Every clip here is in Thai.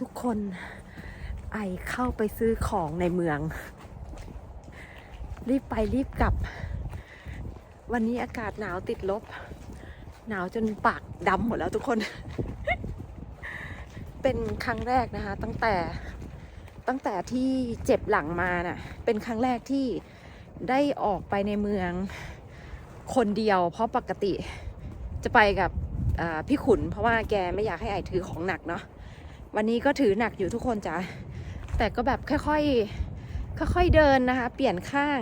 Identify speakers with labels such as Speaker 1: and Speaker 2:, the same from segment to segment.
Speaker 1: ทุกคนไอเข้าไปซื้อของในเมือง รีบไปรีบกลับ วันนี้อากาศหนาวติดลบ หนาวจนปากดำหมดแล้วทุกคน เป็นครั้งแรกนะคะ ตั้งแต่ตั้งแต่ที่เจ็บหลังมาน่ะ เป็นครั้งแรกที่ได้ออกไปในเมืองคนเดียว เพราะปกติจะไปกับพี่ขุน เพราะว่าแกไม่อยากให้ไอถือของหนักเนาะ วันนี้ก็ถือหนักอยู่ทุกคนจ้ะแต่ก็แบบค่อยๆค่อยๆเดินนะคะ เปลี่ยนข้าง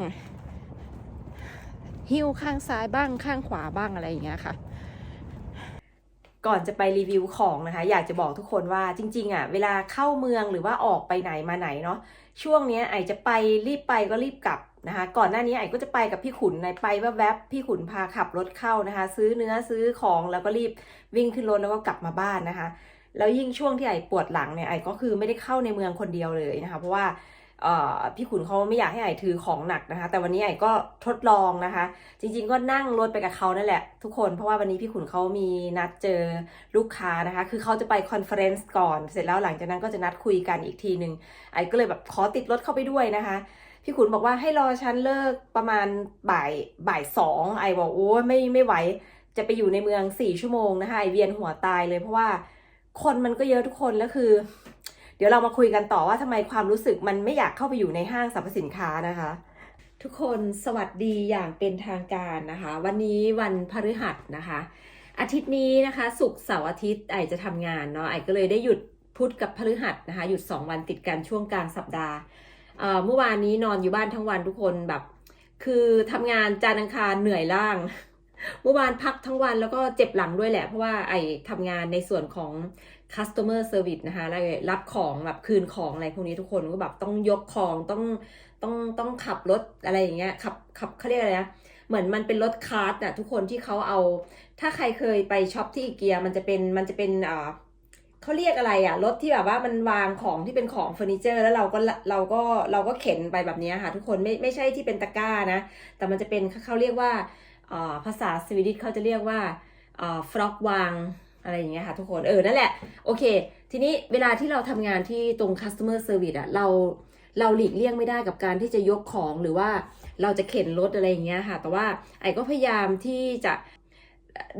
Speaker 1: หิ้วข้างซ้ายบ้างข้างขวาบ้างอะไรอย่างเงี้ยค่ะก่อนจะไปรีวิวของนะคะ อยากจะบอกทุกคนว่าจริง ๆอะเวลาเข้าเมืองหรือว่าออกไปไหนมาไหนเนาะช่วงนี้ไอจะไปรีบไปก็รีบกลับนะคะ ก่อนหน้านี้ไอก็จะไปกับพี่ขุนในไปแวบๆพี่ขุนพาขับรถเข้านะคะ ซื้อเนื้อซื้อของแล้วก็รีบวิ่งขึ้นรถแล้วก็กลับมาบ้านนะคะ แล้วยิ่งช่วงที่ไอปวดหลังเนี่ยไอก็คือไม่ได้เข้าในเมืองคนเดียวเลยนะคะ เพราะว่าพี่ขุนเขาไม่อยากให้ไอถือของหนักนะคะ แต่วันนี้ไอก็ทดลองนะคะ จริงๆก็นั่งรถไปกับเขานั่นแหละ ทุกคนเพราะว่าวันนี้พี่ขุนเขามีนัดเจอลูกค้านะคะ คือเขาจะไปคอนเฟอเรนซ์ก่อน เสร็จแล้วหลังจากนั้นก็จะนัดคุยกันอีกทีหนึ่งไอก็เลยแบบขอติดรถเข้าไปด้วยนะคะ พี่ขุนบอกว่าให้รอฉันเลิกประมาณบ่ายบ่ายสองไอบอกโอ้ไม่ไม่ไหวจะไปอยู่ในเมืองสี่ชั่วโมงนะคะไอเวียนหัวตายเลยเพราะว่า คนมันก็เยอะทุกคนแล้วคือ เดี๋ยวเรามาคุยกันต่อว่าทำไมความรู้สึกมันไม่อยากเข้าไปอยู่ในห้างสรรพสินค้านะคะ ทุกคนสวัสดีอย่างเป็นทางการนะคะ วันนี้วันพฤหัสนะคะ อาทิตย์นี้นะคะ ศุกร์เสาร์อาทิตย์ไอจะทำงานเนาะไอก็เลยได้หยุดพุธกับพฤหัสนะคะ หยุด 2 วันติดกันช่วงกลางสัปดาห์เมื่อวานนี้นอนอยู่บ้านทั้งวันทุกคนแบบ คือทำงานจานทร์อังคารเหนื่อยล่าง เมื่อวานพักทั้งวันแล้วก็เจ็บหลังด้วยแหละ เพราะว่าไอทำงานในส่วนของ customer service นะคะแล้วรับของแบบคืนของอะไรพวกนี้ทุกคนก็แบบต้องยกของต้องต้องต้องขับรถอะไรอย่างเงี้ยขับขับเขาเรียกอะไรนะเหมือนมันเป็นรถคาร์ทน่ะทุกคนที่เขาเอา ถ้าใครเคยไปช็อปที่อีเกียมันจะเป็นมันจะเป็นอ่าเขาเรียกอะไรอะรถที่แบบว่ามันวางของที่เป็นของเฟอร์นิเจอร์แล้วเราก็เราก็เราก็เข็นไปแบบนี้ค่ะ ทุกคนไม่ไม่ใช่ที่เป็นตะกร้านะ แต่มันจะเป็นเขาเรียกว่า ภาษาสวีดิชเขาจะเรียกว่าฟล็อกวางอะไรอย่างเงี้ยค่ะทุกคนเออนั่นแหละ โอเค ทีนี้เวลาที่เราทำงานที่ตรง customer service อะเราเราหลีกเลี่ยงไม่ได้กับการที่จะยกของหรือว่าเราจะเข็นรถอะไรอย่างเงี้ยค่ะ แต่ว่าไอ้ก็พยายามที่จะ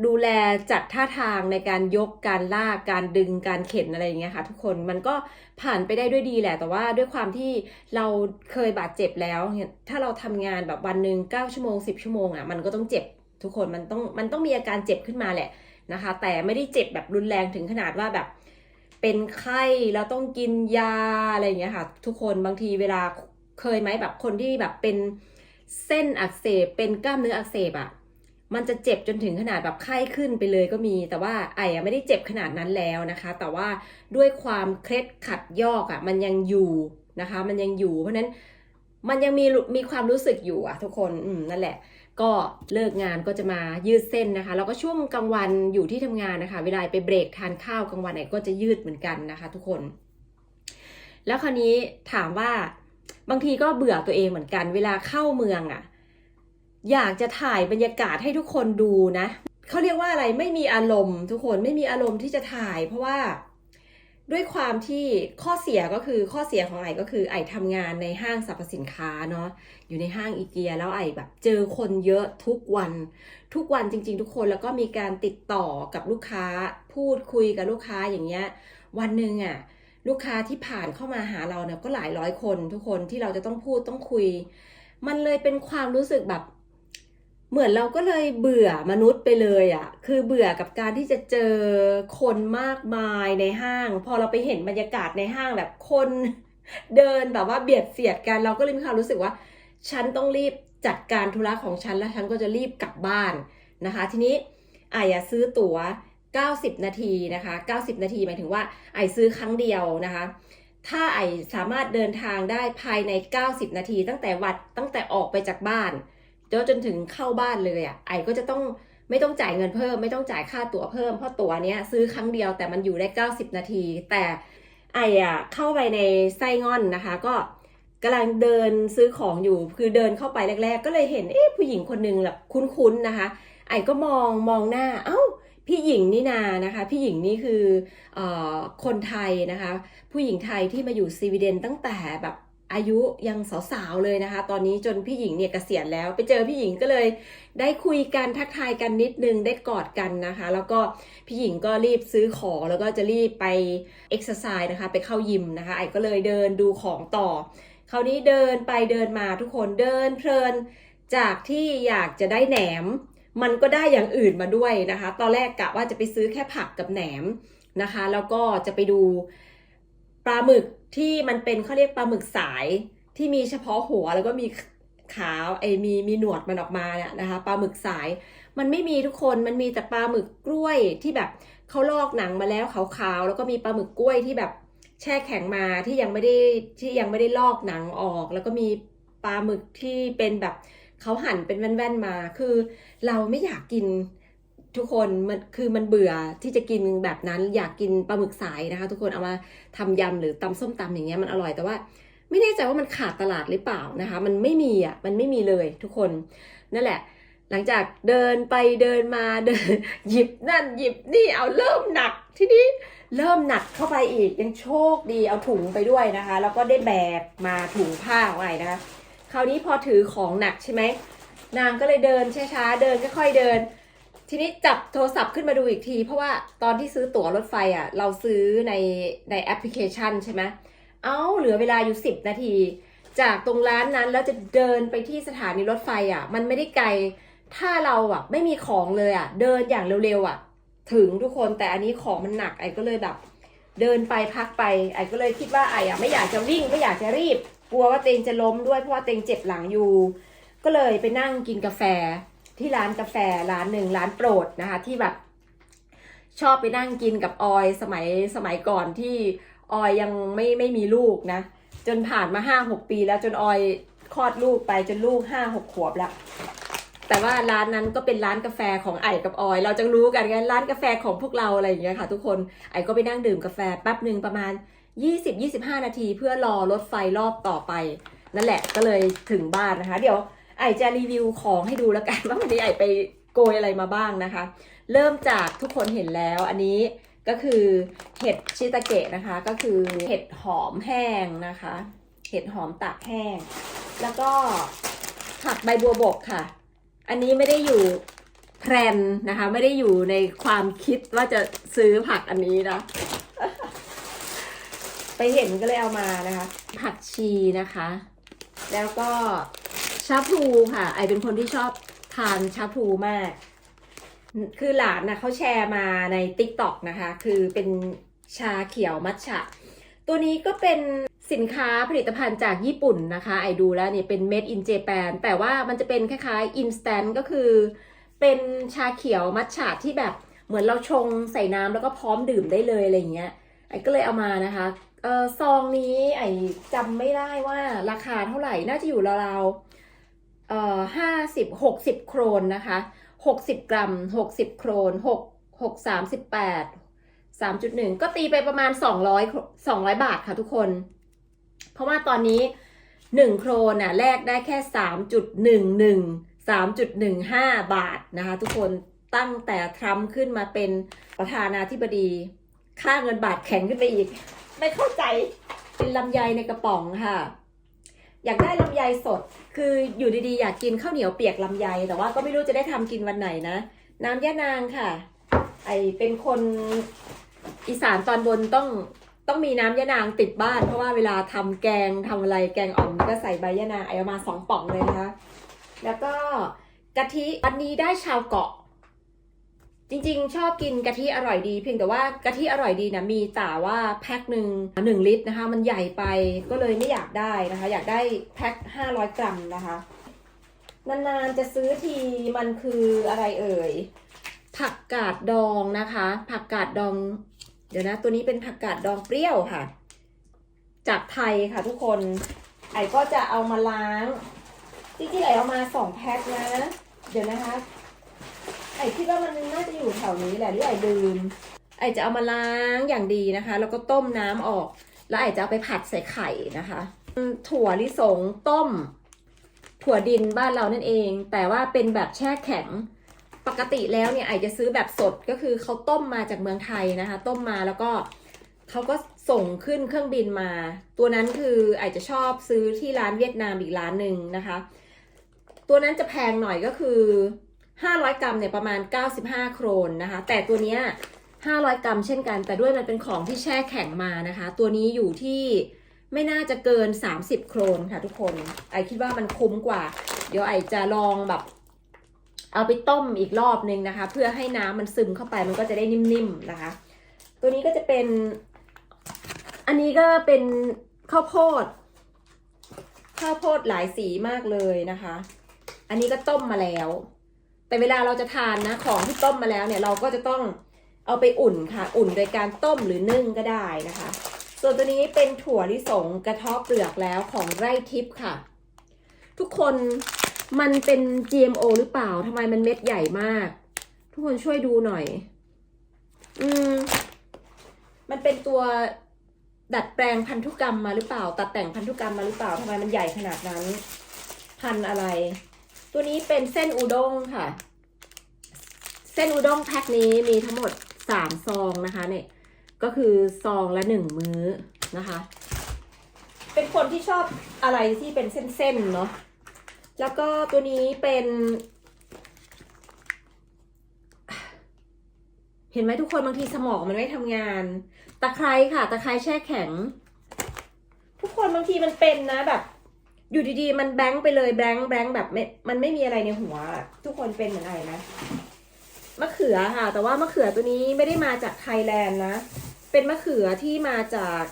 Speaker 1: ดูแลจัดท่าทางในการยกการลากการดึงการเข็นอะไรอย่างเงี้ยค่ะ ทุกคนมันก็ผ่านไปได้ด้วยดีแหละ แต่ว่าด้วยความที่เราเคยบาดเจ็บแล้ว ถ้าเราทำงานแบบวันหนึ่ง9ชั่วโมง10ชั่วโมงอะมันก็ต้องเจ็บทุกคนมันต้องมันต้องมีอาการเจ็บขึ้นมาแหละนะคะ แต่ไม่ได้เจ็บแบบรุนแรงถึงขนาดว่าแบบ เป็นไข้แล้วต้องกินยาอะไรอย่างเงี้ยค่ะ ทุกคนบางทีเวลาเคยไหมแบบคนที่แบบเป็นเส้นอักเสบเป็นกล้ามเนื้ออักเสบอะ่ะ มันจะเจ็บจนถึงขนาดแบบไข้ขึ้นไปเลยก็มี แต่ว่าไอ้ไม่ได้เจ็บขนาดนั้นแล้วนะคะ แต่ว่าด้วยความเคล็ดขัดยอกอะ่ะมันยังอยู่นะคะ มันยังอยู่ เพราะฉะนั้นมันยังมีมีความรู้สึกอยู่อะทุกคนอืมนั่นแหละ ก็เลิกงานก็จะมายืดเส้นนะคะ แล้วก็ช่วงกลางวันอยู่ที่ทำงานนะคะ เวลาไปเบรกทานข้าวกลางวันไหนก็จะยืดเหมือนกันนะคะ ทุกคน แล้วคราวนี้ถามว่าบางทีก็เบื่อตัวเองเหมือนกัน เวลาเข้าเมืองอะ่ะ อยากจะถ่ายบรรยากาศให้ทุกคนดูนะเขาเรียกว่าอะไรไม่มีอารมณ์ ทุกคนไม่มีอารมณ์ที่จะถ่าย เพราะว่าด้วยความที่ข้อเสียก็คือข้อเสียของไอก็คือไอทำงานในห้างสรรพสินค้าเนาะอยู่ในห้างอีเกียแล้วไอแบบเจอคนเยอะทุกวัน ทุกวันจริง ๆ ทุกคนแล้วก็มีการติดต่อกับลูกค้า พูดคุยกับลูกค้าอย่างเงี้ยวันหนึ่งอะลูกค้าที่ผ่านเข้ามาหาเราเนี่ยก็หลายร้อยคนทุกคนที่เราจะต้องพูดต้องคุย มันเลยเป็นความรู้สึกแบบ เหมือนเราก็เลยเบื่อมนุษย์ไปเลยอะ่ะ คือเบื่อกับการที่จะเจอคนมากมายในห้าง พอเราไปเห็นบรรยากาศในห้างแบบคนเดินแบบว่าเบียดเสียดกัน เราก็เลยมีความรู้สึกว่า ฉันต้องรีบจัดการธุระของฉันแล้วฉันก็จะรีบกลับบ้านนะคะ ทีนี้ไอ้อะซื้อตั๋ว 90 นาทีนะคะ 90 นาทีหมายถึงว่าไอ้ซื้อครั้งเดียวนะคะ ถ้าไอ้สามารถเดินทางได้ภายใน 90 นาที ตั้งแต่วัดตั้งแต่ออกไปจากบ้าน จนจนถึงเข้าบ้านเลยอะไอก็จะต้องไม่ต้องจ่ายเงินเพิ่ม ไม่ต้องจ่ายค่าตั๋วเพิ่มเพราะตั๋วเนี้ยซื้อครั้งเดียวแต่มันอยู่ได้ 90 นาที แต่ไออะเข้าไปในไส้งอนนะคะ ก็กำลังเดินซื้อของอยู่คือเดินเข้าไปแรก ๆ ก็เลยเห็นเอ๊ะผู้หญิงคนหนึ่งแบบคุ้นๆนะคะ ไอก็มองมองหน้าเอ้าพี่หญิงนี่นานะคะ พี่หญิงนี่คือเออคนไทยนะคะ ผู้หญิงไทยที่มาอยู่สวีเดนตั้งแต่แบบ อายุยังสาวๆเลยนะคะ ตอนนี้จนพี่หญิงเนี่ยเกษียณแล้ว ไปเจอพี่หญิงก็เลยได้คุยกันทักทายกันนิดนึงได้กอดกันนะคะ แล้วก็พี่หญิงก็รีบซื้อของแล้วก็จะรีบไปเอ็กซ์ไซส์นะคะ ไปเข้ายิมนะคะ ไอ้ก็เลยเดินดูของต่อ คราวนี้เดินไปเดินมาทุกคนเดินเพลินจากที่อยากจะได้แหนม มันก็ได้อย่างอื่นมาด้วยนะคะ ตอนแรกกะว่าจะไปซื้อแค่ผักกับแหนมนะคะ แล้วก็จะไปดู ปลาหมึกที่มันเป็นเขาเรียกปลาหมึกสายที่มีเฉพาะหัวแล้วก็มีขาไอมีมีหนวดมันออกมาเนี่ยนะคะปลาหมึกสาย มันไม่มีทุกคนมันมีแต่ปลาหมึกกล้วยที่แบบเขาลอกหนังมาแล้วขาวๆแล้วก็มีปลาหมึกกล้วยที่แบบแช่แข็งมาที่ยังไม่ได้ที่ยังไม่ได้ลอกหนังออก แล้วก็มีปลาหมึกที่เป็นแบบเขาหั่นเป็นแว่นๆมา คือเราไม่อยากกิน ทุกคนมันคือมันเบื่อที่จะกินแบบนั้นอยากกินปลาหมึกสายนะคะ ทุกคนเอามาทำยำหรือตำส้มตำอย่างเงี้ยมันอร่อยแต่ว่า ไม่แน่ใจว่ามันขาดตลาดหรือเปล่านะคะ มันไม่มีอะมันไม่มีเลยทุกคนนั่นแหละ หลังจากเดินไปเดินมาเดินหยิบนั่นหยิบนี่เอาเริ่มหนักที่นี้เริ่มหนักเข้าไปอีกยังโชคดีเอาถุงไปด้วยนะคะ แล้วก็ได้แบกมาถุงผ้าไว้นะคะ คราวนี้พอถือของหนักใช่ไหมนางก็เลยเดินช้าๆเดินค่อยๆเดิน ทีนี้จับโทรศัพท์ขึ้นมาดูอีกที เพราะว่าตอนที่ซื้อตั๋วรถไฟอะ เราซื้อในในแอปพลิเคชันใช่ไหมเอาเหลือเวลาอยู่10นาที จากตรงร้านนั้นแล้วจะเดินไปที่สถานีรถไฟอะ มันไม่ได้ไกล ถ้าเราอะไม่มีของเลยอะ เดินอย่างเร็วๆอะ ถึงทุกคนแต่อันนี้ของมันหนักไอ้ก็เลยแบบ เดินไปพักไป ไอ้ก็เลยคิดว่าไอ้อะไม่อยากจะวิ่งไม่อยากจะรีบ กลัวว่าเตงจะล้มด้วยเพราะว่าเตงเจ็บหลังอยู่ ก็เลยไปนั่งกินกาแฟ ที่ร้านกาแฟร้านหนึ่งร้านโปรดนะคะ ที่แบบชอบไปนั่งกินกับออยสมัยสมัยก่อนที่ออยยังไม่ไม่มีลูกนะ จนผ่านมาห้าหกปีแล้วจนออยคลอดลูกไปจนลูกห้าหกขวบแล้วแต่ว่าร้านนั้นก็เป็นร้านกาแฟของไอ้กับออย เราจะรู้กันไงร้านกาแฟของพวกเราอะไรอย่างเงี้ยค่ะ ทุกคนไอ้ก็ไปนั่งดื่มกาแฟแป๊บหนึ่งประมาณ 20-25 นาที เพื่อรอรถไฟรอบต่อไป นั่นแหละก็เลยถึงบ้านนะคะ เดี๋ยว ไอจะรีวิวของให้ดูแล้วกันว่าวันนี้ไอไปโกยอะไรมาบ้างนะคะ เริ่มจากทุกคนเห็นแล้วอันนี้ก็คือเห็ดชิตาเกะนะคะ ก็คือเห็ดหอมแห้งนะคะ เห็ดหอมตากแห้ง แล้วก็ผักใบบัวบกค่ะ อันนี้ไม่ได้อยู่แพรนนะคะ ไม่ได้อยู่ในความคิดว่าจะซื้อผักอันนี้นะไปเห็นก็เลยเอามานะคะ ผักชีนะคะ แล้วก็าพลูค่ะ ไอเป็นคนที่ชอบทานชาพลูมาก คือหลานนะเขาแชร์มาใน t ิ k t o k นะคะ คือเป็นชาเขียวมัทฉะ ตัวนี้ก็เป็นสินค้าผลิตภัณฑ์จากญี่ปุ่นนะคะ ไอดูแล้วเนี่ยเป็น made in Japan แต่ว่ามันจะเป็นคล้ายๆ instant ก็คือเป็นชาเขียวมัทฉะที่แบบเหมือนเราชงใส่น้ำแล้วก็พร้อมดื่มได้เลยอะไรเงี้ย ไอก็เลยเอามานะคะเออซองนี้ไอจำไม่ได้ว่าราคาเท่าไหร่น่าจะอยู่ราวๆ เอ่อห้าสิบหกสิบโครนนะคะหกสิบกรัมหกสิบโครนหกหกสามสิบแปดสามจุดหนึ่งก็ตีไปประมาณสองร้อยสองร้อยบาทค่ะทุกคน เพราะว่าตอนนี้หนึ่งโครนน่ะแลกได้แค่สามจุดหนึ่งหนึ่งสามจุดหนึ่งห้าบาทนะคะทุกคนตั้งแต่ทรัมป์ขึ้นมาเป็นประธานาธิบดี ค่าเงินบาทแข็งขึ้นไปอีก ไม่เข้าใจเป็นลำไยในกระป๋องค่ะ อยากได้ลำไยสด คืออยู่ดีๆ อยากกินข้าวเหนียวเปียกลำไย แต่ว่าก็ไม่รู้จะได้ทำกินวันไหนนะ น้ำยะนางค่ะ ไอเป็นคนอีสานตอนบนต้องต้องมีน้ำยะนางติดบ้าน เพราะว่าเวลาทำแกงทำอะไรแกงอ่อมก็ใส่ใบยะนางไอเอามาสองป่องเลยนะคะ แล้วก็กะทิอันนี้ได้ชาวเกาะ จริงๆ ชอบกินกะทิอร่อยดี เพียงแต่ว่ากะทิอร่อยดีนะมีแต่ว่าแพ็คหนึ่งหนึ่งลิตรนะคะ มันใหญ่ไปก็เลยไม่อยากได้นะคะ อยากได้แพ็คห้าร้อยกรัมนะคะ นานๆจะซื้อทีมันคืออะไรเอ่ย ผักกาดดองนะคะ ผักกาดดอง เดี๋ยวนะ ตัวนี้เป็นผักกาดดองเปรี้ยวค่ะ จากไทยค่ะทุกคนไอ้ก็จะเอามาล้างจริงๆไอ้เอามาสองแพ็คนะ เดี๋ยวนะคะ ไอ้คิดว่ามันน่าจะอยู่แถวนี้แหละหรือไอ้ลืมไอ้จะเอามาล้างอย่างดีนะคะ แล้วก็ต้มน้ำออก แล้วไอ้จะเอาไปผัดใส่ไข่นะคะ ถั่วลิสงต้ม ถั่วดินบ้านเรานั่นเอง แต่ว่าเป็นแบบแช่แข็งปกติแล้วเนี่ยไอจะซื้อแบบสดก็คือเขาต้มมาจากเมืองไทยนะคะ ต้มมาแล้วก็เขาก็ส่งขึ้นเครื่องบินมา ตัวนั้นคือไอจะชอบซื้อที่ร้านเวียดนามอีกร้านหนึ่งนะคะ ตัวนั้นจะแพงหน่อยก็คือ 500 กรัมเนี่ยประมาณ 95 โครนนะคะ แต่ตัวเนี้ย500 กรัมเช่นกัน แต่ด้วยมันเป็นของที่แช่แข็งมานะคะ ตัวนี้อยู่ที่ไม่น่าจะเกิน 30 โครนค่ะทุกคน ไอคิดว่ามันคุ้มกว่า เดี๋ยวไอจะลองแบบ เอาไปต้มอีกรอบนึงนะคะ เพื่อให้น้ำมันซึมเข้าไปมันก็จะได้นิ่มๆนะคะ ตัวนี้ก็จะเป็น อันนี้ก็เป็นข้าวโพด ข้าวโพดหลายสีมากเลยนะคะ อันนี้ก็ต้มมาแล้ว แต่เวลาเราจะทานนะของที่ต้มมาแล้วเนี่ยเราก็จะต้องเอาไปอุ่นค่ะ อุ่นโดยการต้มหรือนึ่งก็ได้นะคะ ส่วนตัวนี้เป็นถั่วลิสงกระทาะเปลือกแล้วของไร่ทิพย์ค่ะ ทุกคนมันเป็น GMO หรือเปล่าทำไมมันเม็ดใหญ่มาก ทุกคนช่วยดูหน่อย อืม มันเป็นตัวดัดแปลงพันธุกรรมมาหรือเปล่า ตัดแต่งพันธุกรรมมาหรือเปล่าทำไมมันใหญ่ขนาดนั้น พันอะไร ตัวนี้เป็นเส้นอุด้งค่ะ เส้นอุด้งแพ็คนี้มีทั้งหมดสามซองนะคะเนี่ยก็คือซองละหนึ่งมื้อนะคะ เป็นคนที่ชอบอะไรที่เป็นเส้นๆเนาะแล้วก็ตัวนี้เป็น เห็นไหมทุกคนบางทีสมองมันไม่ทำงาน ตะไคร้ค่ะ ตะไคร้แช่แข็ง ทุกคนบางทีมันเป็นนะแบบ อยู่ดีๆ มันแบงค์ไปเลยแบงค์แบงค์แบบไม่มันไม่มีอะไรในหัว ทุกคนเป็นเหมือนอะไรนะมะเขือค่ะ แต่ว่ามะเขือตัวนี้ไม่ได้มาจากไทยแลนด์นะ เป็นมะเขือที่มาจาก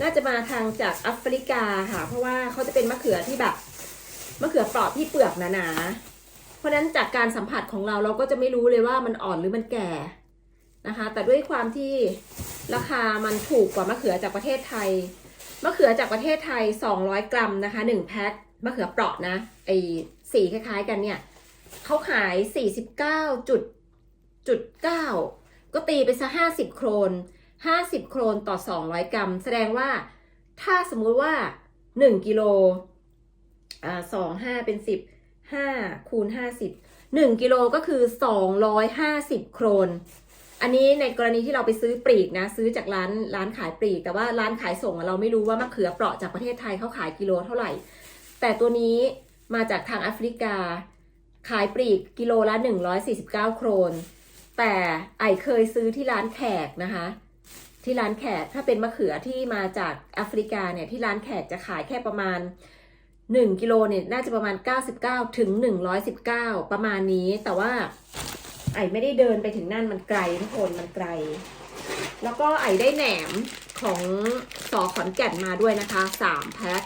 Speaker 1: น่าจะมาทางจากแอฟริกาค่ะ เพราะว่าเขาจะเป็นมะเขือที่แบบมะเขือเปราะที่เปลือกหนาๆ เพราะฉะนั้นจากการสัมผัสของเราเราก็จะไม่รู้เลยว่ามันอ่อนหรือมันแก่นะคะ แต่ด้วยความที่ราคามันถูกกว่ามะเขือจากประเทศไทย มะเขือจากประเทศไทย 200 กรัมนะคะ 1 แพ็คมะเขือเปราะนะไอสีคล้ายๆกันเนี่ยเขาขาย 49จุดจุด9ก็ตีไปซะ50โครน50โครนต่อ200กรัม แสดงว่าถ้าสมมุติว่า1กิโลอ่าสองห้าเป็นสิบห้าคูณห้าสิบหนึ่งกิโลก็คือสองร้อยห้าสิบโครน อันนี้ในกรณีที่เราไปซื้อปลีกนะ ซื้อจากร้านร้านขายปลีก แต่ว่าร้านขายส่งเราไม่รู้ว่ามะเขือเปราะจากประเทศไทยเขาขายกิโลเท่าไหร่ แต่ตัวนี้มาจากทางแอฟริกา ขายปลีกกิโลละ 149 โครน แต่ไอเคยซื้อที่ร้านแขกนะคะ ที่ร้านแขกถ้าเป็นมะเขือที่มาจากแอฟริกาเนี่ยที่ร้านแขกจะขายแค่ประมาณ1กิโลเนี่ยน่าจะประมาณ 99ถึง119 ประมาณนี้แต่ว่า ไอไม่ได้เดินไปถึงนั่นมันไกลทุกคนมันไกล แล้วก็ไอได้แหนมของสอขอนแก่นมาด้วยนะคะ3แพ็ค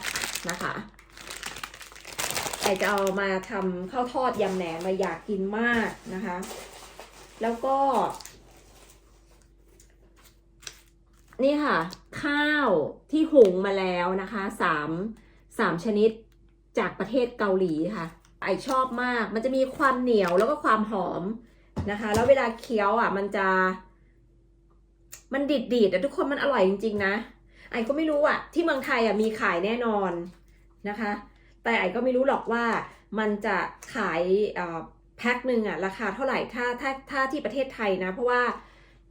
Speaker 1: นะคะไอจะเอามาทำข้าวทอดยำแหนมมาอยากกินมากนะคะ แล้วก็ นี่ค่ะ ข้าวที่หุงมาแล้วนะคะสามสามชนิดจากประเทศเกาหลีค่ะ ไอชอบมาก มันจะมีความเหนียวแล้วก็ความหอม นะคะ แล้วเวลาเคี้ยวอะ มันจะ มันดิดดีดแต่ทุกคนมันอร่อยจริง ๆ นะ ไอก็ไม่รู้อะ ที่เมืองไทยอะมีขายแน่นอนนะคะ แต่ไอก็ไม่รู้หรอกว่ามันจะขายอ่อแพ็คหนึ่งอะราคาเท่าไหร่ถ้าถ้าถ้าที่ประเทศไทยนะ เพราะว่า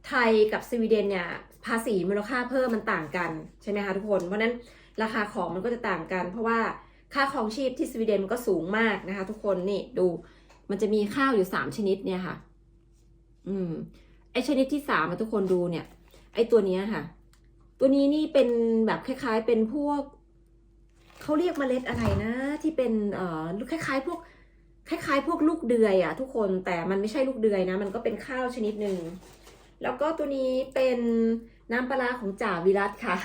Speaker 1: ไทยกับสวีเดนเนี่ยภาษีมูลค่าเพิ่มมันต่างกันใช่ไหมคะทุกคน เพราะฉะนั้นราคาของมันก็จะต่างกัน เพราะว่าค่าครองชีพที่สวีเดนมันก็สูงมากนะคะ ทุกคนนี่ดูมันจะมีข้าวอยู่สามชนิดเนี่ยค่ะ อืม ไอชนิดที่สามอะทุกคนดูเนี่ย ไอตัวนี้ค่ะ ตัวนี้นี่เป็นแบบคล้าย ๆ เป็นพวกเขาเรียกเมล็ดอะไรนะ ที่เป็นเอ่อคล้าย ๆ พวก คล้าย ๆ พวกลูกเดือยอะทุกคนแต่มันไม่ใช่ลูกเดือยนะ มันก็เป็นข้าวชนิดหนึ่งแล้วก็ตัวนี้เป็นน้ำปลาร้าของจ่าวิรัตค่ะ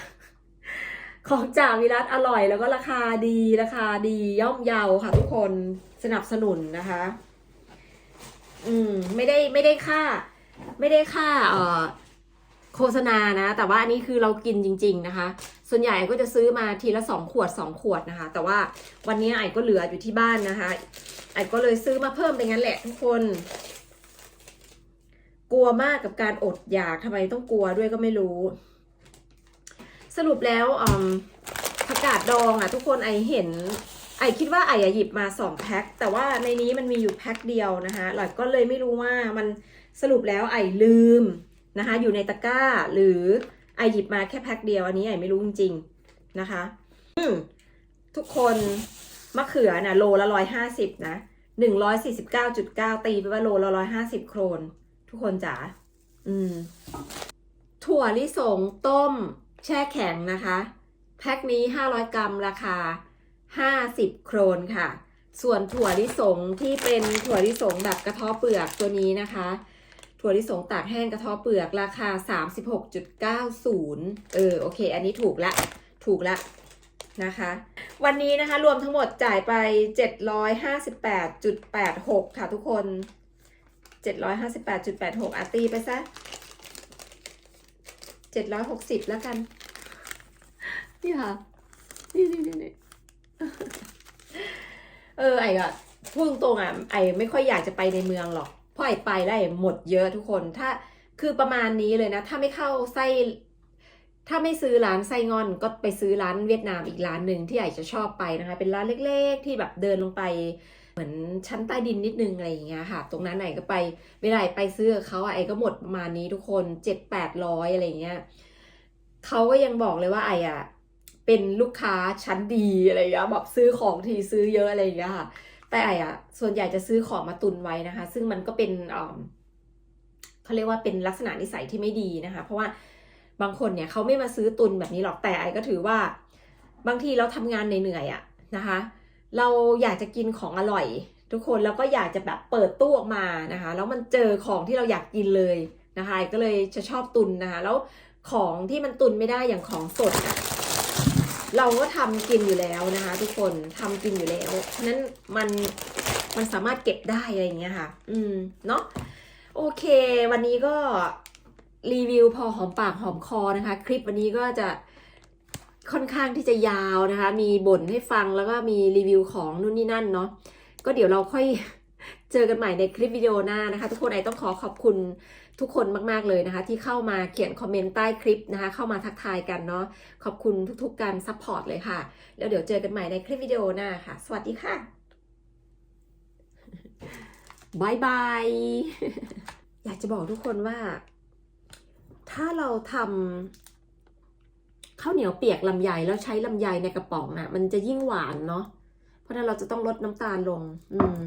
Speaker 1: ของจ่าวิรัตอร่อยแล้วก็ราคาดีราคาดีย่อมเยาค่ะ ทุกคนสนับสนุนนะคะ อืมไม่ได้ไม่ได้ค่า ไม่ได้ค่าเอ่อโฆษณานะ แต่ว่าอันนี้คือเรากินจริง ๆนะคะ ส่วนใหญ่ก็จะซื้อมาทีละสองขวดสองขวดนะคะ แต่ว่าวันนี้ไอ้ก็เหลืออยู่ที่บ้านนะคะไอ้ก็เลยซื้อมาเพิ่มไปงั้นแหละทุกคน กลัวมากกับการอดอยากทำไมต้องกลัวด้วยก็ไม่รู้ สรุปแล้วอืมผักกาดดองอะ ทุกคนไอเห็น ไอคิดว่าไออะหยิบมาสองแพ็คแต่ว่าในนี้มันมีอยู่แพ็คเดียวนะคะหลอดก็เลยไม่รู้ว่ามันสรุปแล้วไอลืมนะคะอยู่ในตะกร้าหรือไอหยิบมาแค่แพ็คเดียวอันนี้ไอไม่รู้จริงๆนะคะอืมทุกคนมะเขือน่ะโลละร้อยห้าสิบนะหนึ่งร้อยสี่สิบเก้าจุดเก้าตีไปว่าโลละร้อยห้าสิบโครน ทุกคนจ๋าอืม ถั่วลิสงต้มแช่แข็งนะคะ แพ็คนี้500กรัมราคา 50 โครนค่ะ ส่วนถั่วลิสงที่เป็นถั่วลิสงแบบกระเทาะเปลือกตัวนี้นะคะ ถั่วลิสงตากแห้งกระเทาะเปลือกราคา 36.90 เออโอเค อันนี้ถูกละ ถูกละนะคะ วันนี้นะคะรวมทั้งหมดจ่ายไป 758.86 ค่ะทุกคน 758.86อาตีไปซะเจ็ดร้อยหกสิบแล้วกัน นี่ค่ะ นี่นี่นี่ เออไอ้อะพูดตรงๆอะไอ้ไม่ค่อยอยากจะไปในเมืองหรอกเพราะไอ้ไปได้หมดเยอะทุกคนถ้าคือประมาณนี้เลยนะ ถ้าไม่เข้าไส้ถ้าไม่ซื้อร้านไส้งอนก็ไปซื้อร้านเวียดนามอีกร้านหนึ่งที่ไอ้จะชอบไปนะคะ เป็นร้านเล็ก ๆ ที่แบบเดินลงไปเหมือนชั้นใต้ดินนิดนึงอะไรอย่างเงี้ยค่ะ ตรงนั้นไหนก็ไปเวลาไไปซื้อเขาอะไอ้ก็หมดประมาณนี้ทุกคนเจ็ดแปดร้อยอะไรเงี้ยเขาก็ยังบอกเลยว่าไออะ เป็นลูกค้าชั้นดีอะไรอย่างเงี้ยแบบซื้อของทีซื้อเยอะอะไรอย่างเงี้ยค่ะ แต่ไออะส่วนใหญ่จะซื้อของมาตุนไว้นะคะ ซึ่งมันก็เป็นเขาเรียกว่าเป็นลักษณะนิสัยที่ไม่ดีนะคะ เพราะว่าบางคนเนี่ยเขาไม่มาซื้อตุนแบบนี้หรอกแต่ไอก็ถือว่า บางทีเราทำงานเหนื่อยๆอะนะคะ เราอยากจะกินของอร่อย ทุกคนแล้วก็อยากจะแบบเปิดตู้ออกมานะคะ แล้วมันเจอของที่เราอยากกินเลยนะคะก็เลยจะชอบตุนนะคะแล้วของที่มันตุนไม่ได้อย่างของสดอะ เราก็ทำกินอยู่แล้วนะคะ ทุกคนทำกินอยู่แล้วฉะนั้นมันมันสามารถเก็บได้อะไรอย่างเงี้ยค่ะ อืมเนาะโอเค วันนี้ก็รีวิวพอหอมปากหอมคอนะคะ คลิปวันนี้ก็จะค่อนข้างที่จะยาวนะคะ มีบ่นให้ฟังแล้วก็มีรีวิวของนู่นนี่นั่นเนาะก็เดี๋ยวเราค่อย เจอกันใหม่ในคลิปวิดีโอหน้านะคะ ทุกคนไอต้องขอขอบคุณทุกคนมากๆเลยนะคะ ที่เข้ามาเขียนคอมเมนต์ใต้คลิปนะคะ เข้ามาทักทายกันเนาะขอบคุณทุกๆการซัพพอร์ตเลยค่ะ แล้วเดี๋ยวเจอกันใหม่ในคลิปวิดีโอหน้าค่ะ สวัสดีค่ะบายบายอยากจะบอกทุกคนว่า ถ้าเราทำข้าวเหนียวเปียกลำไยแล้วใช้ลำไยในกระป๋องอะ มันจะยิ่งหวานเนาะเพราะฉะนั้นเราจะต้องลดน้ำตาลลง อืม